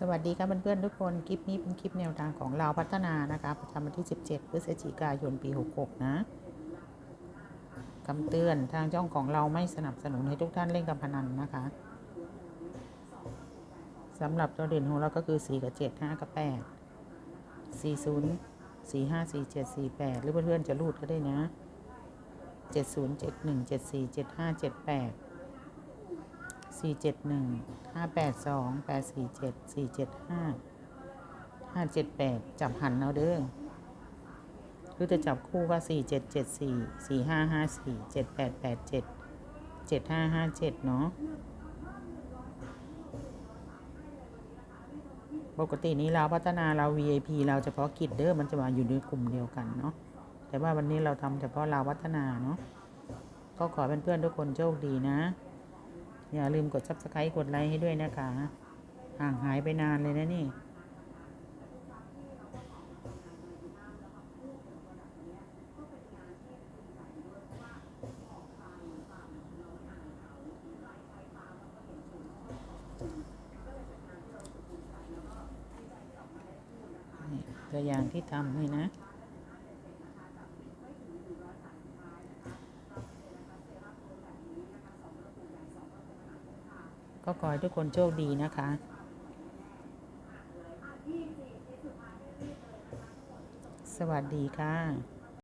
สวัสดีครับเพื่อนๆทุกคน คลิปนี้เป็นคลิปแนวทางของเราพัฒนานะคะประจำวันที่ 17 พฤศจิกายนปี 66 นะคำเตือนทางช่องของเราไม่สนับสนุนให้ทุกท่านเล่นการพนันนะคะสำหรับตัวเด่นของเราก็คือ 4 กับ 7 5 กับ 8 40 45 47 48 หรือเพื่อนๆจะรูดก็ได้นะ 70 71 74 75 78 สี่เจ็ดหนึ่งห้าแปดสองแปดสี่เจ็ดสี่เจ็ดห้าห้าเจ็ดแปดจับหันเอาเด้อหรือจะจับคู่ก็สี่เจ็ดเจ็ดสี่สี่ห้าห้าสี่เจ็ดแปดแปดเจ็ดเจ็ดห้าห้าเจ็ดเนาะปกตินี้เราพัฒนาเรา VIP เราเฉพาะกิจเด้อมันจะมาอยู่ในกลุ่มเดียวกันเนาะแต่ว่าวันนี้เราทำเฉพาะเราพัฒนาเนาะก็ขอเพื่อนๆทุกคนโชคดีนะ อย่าลืมกด subscribe กดไลค์ให้ด้วยนะคะ ห่างหายไปนานเลยนะนี่ ตัวอย่างที่ทำนี่นะ ก็ขอให้ทุกคนโชคดีนะคะ สวัสดีค่ะ